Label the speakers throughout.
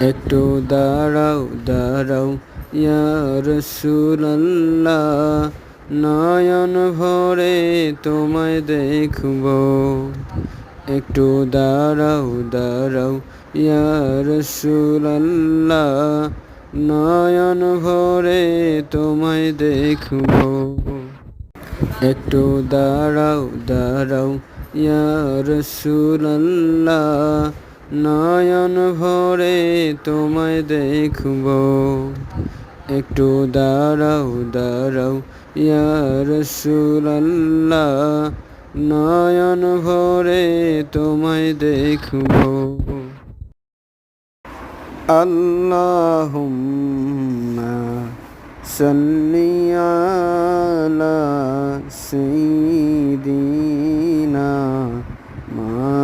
Speaker 1: একটু দাঁড়াও দাঁড়াও, ইয়া রসুলাল্লাহ, নয়ন ভরে তোমায় দেখব। একটু দাঁড়াও দাঁড়াও, ইয়া রসুলাল্লাহ, নয়ন ভরে তোমায় দেখব। একটু দাঁড়াও দাঁড়াও, ইয়া রসুলাল্লাহ নয়ন ভরে তোমায় দেখব। একটু দাঁড়াও দাঁড়াও, ইয়া রসুলাল্লাহ। নয়ন ভরে তোমায় দেখব। আল্লাহুম্মা সাল্লি আলা সাইয়্যিদিনা মাওলানা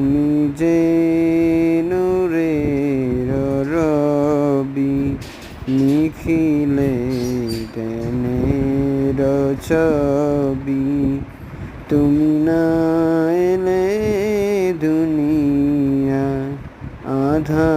Speaker 1: নিখিলে টেনের ছবি তুমি না এলে দুনিয়া আধা